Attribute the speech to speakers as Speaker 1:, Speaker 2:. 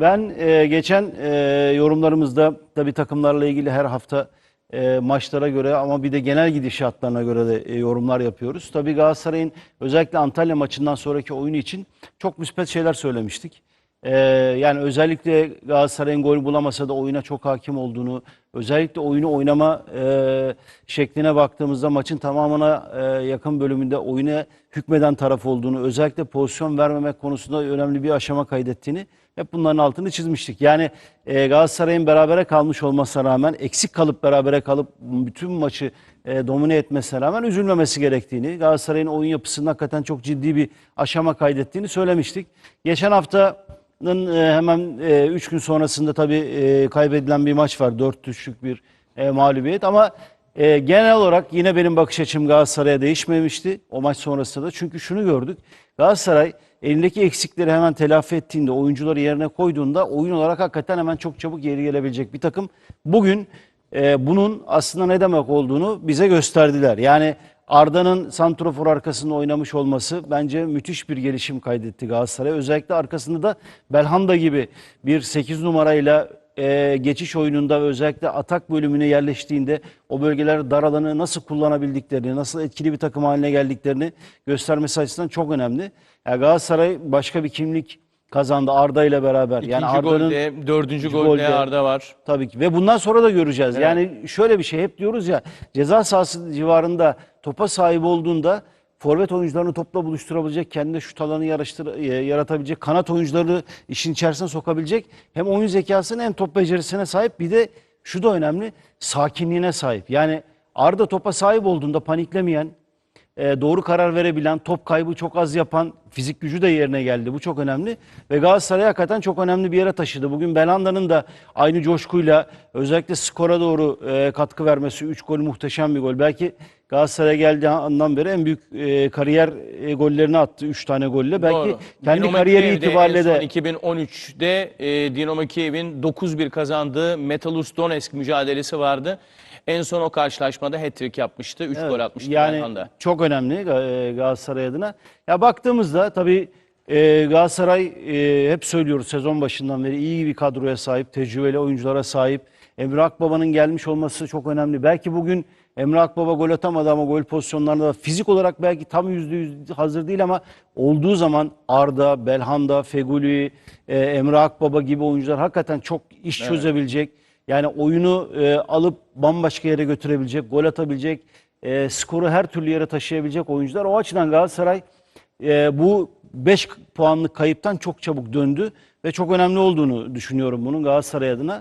Speaker 1: Ben e, geçen e, yorumlarımızda tabii takımlarla ilgili her hafta e, maçlara göre ama bir de genel gidişatlarına göre de e, yorumlar yapıyoruz. Tabii Galatasaray'ın özellikle Antalya maçından sonraki oyunu için çok müspet şeyler söylemiştik. E, yani özellikle Galatasaray'ın gol bulamasa da oyuna çok hakim olduğunu, özellikle oyunu oynama e, şekline baktığımızda maçın tamamına e, yakın bölümünde oyuna hükmeden taraf olduğunu, özellikle pozisyon vermemek konusunda önemli bir aşama kaydettiğini hep bunların altını çizmiştik. Yani e, Galatasaray'ın berabere kalmış olmasına rağmen eksik kalıp berabere kalıp bütün maçı e, domine etmesine rağmen üzülmemesi gerektiğini, Galatasaray'ın oyun yapısının hakikaten çok ciddi bir aşama kaydettiğini söylemiştik. Geçen haftanın e, hemen 3 gün sonrasında tabii e, kaybedilen bir maç var. 4-3'lük bir e, mağlubiyet ama e, genel olarak yine benim bakış açım Galatasaray'a değişmemişti o maç sonrasında da. Çünkü şunu gördük. Galatasaray elindeki eksikleri hemen telafi ettiğinde, oyuncuları yerine koyduğunda oyun olarak hakikaten hemen çok çabuk geri gelebilecek bir takım. Bugün e, bunun aslında ne demek olduğunu bize gösterdiler. Yani Arda'nın santrofor arkasında oynamış olması bence müthiş bir gelişim kaydetti Galatasaray. Özellikle arkasında da Belhanda gibi bir 8 numarayla e, geçiş oyununda özellikle atak bölümüne yerleştiğinde o bölgeler dar alanı nasıl kullanabildiklerini, nasıl etkili bir takım haline geldiklerini göstermesi açısından çok önemli. Yani Galatasaray başka bir kimlik kazandı Arda ile beraber.
Speaker 2: İkinci
Speaker 1: yani Arda'nın
Speaker 2: golde, dördüncü
Speaker 1: golde-
Speaker 2: golde Arda var.
Speaker 1: Tabii ki ve bundan sonra da göreceğiz. Yani şöyle bir şey hep diyoruz ya ceza sahası civarında topa sahip olduğunda forvet oyuncularını topla buluşturabilecek, kendine şut alanı e, yaratabilecek, kanat oyuncularını işin içerisine sokabilecek hem oyun zekasına hem top becerisine sahip bir de şu da önemli sakinliğine sahip. Yani Arda topa sahip olduğunda paniklemeyen, e, doğru karar verebilen, top kaybı çok az yapan, fizik gücü de yerine geldi. Bu çok önemli. Ve Galatasaray hakikaten çok önemli bir yere taşıdı. Bugün Belanda'nın da aynı coşkuyla özellikle skora doğru e, katkı vermesi. 3 gol muhteşem bir gol. Belki Galatasaray'a geldiği andan beri en büyük e, kariyer e, gollerini attı 3 tane golle. Belki
Speaker 2: Doğru.
Speaker 1: kendi
Speaker 2: Dinamo
Speaker 1: kariyeri
Speaker 2: Kiev'de
Speaker 1: itibariyle de
Speaker 2: 2013'de e, Dinamo Kiev'in 9-1 kazandığı Metalurg Donetsk mücadelesi vardı. En son o karşılaşmada hat-trick yapmıştı. 3 gol atmıştı
Speaker 1: yani
Speaker 2: Belhanda.
Speaker 1: çok önemli e, Galatasaray adına. Ya baktığımızda tabii e, Galatasaray e, hep söylüyoruz sezon başından beri iyi bir kadroya sahip, tecrübeli oyunculara sahip. Emre Akbaba'nın gelmiş olması çok önemli. Belki bugün Emre Akbaba gol atamadı ama gol pozisyonlarında da fizik olarak belki tam yüzde yüz hazır değil ama olduğu zaman Arda, Belhanda, Feguli, e, Emre Akbaba gibi oyuncular hakikaten çok iş çözebilecek. Yani oyunu e, alıp bambaşka yere götürebilecek, gol atabilecek, e, skoru her türlü yere taşıyabilecek oyuncular. O açıdan Galatasaray e, bu 5 puanlık kayıptan çok çabuk döndü ve çok önemli olduğunu düşünüyorum bunun Galatasaray adına.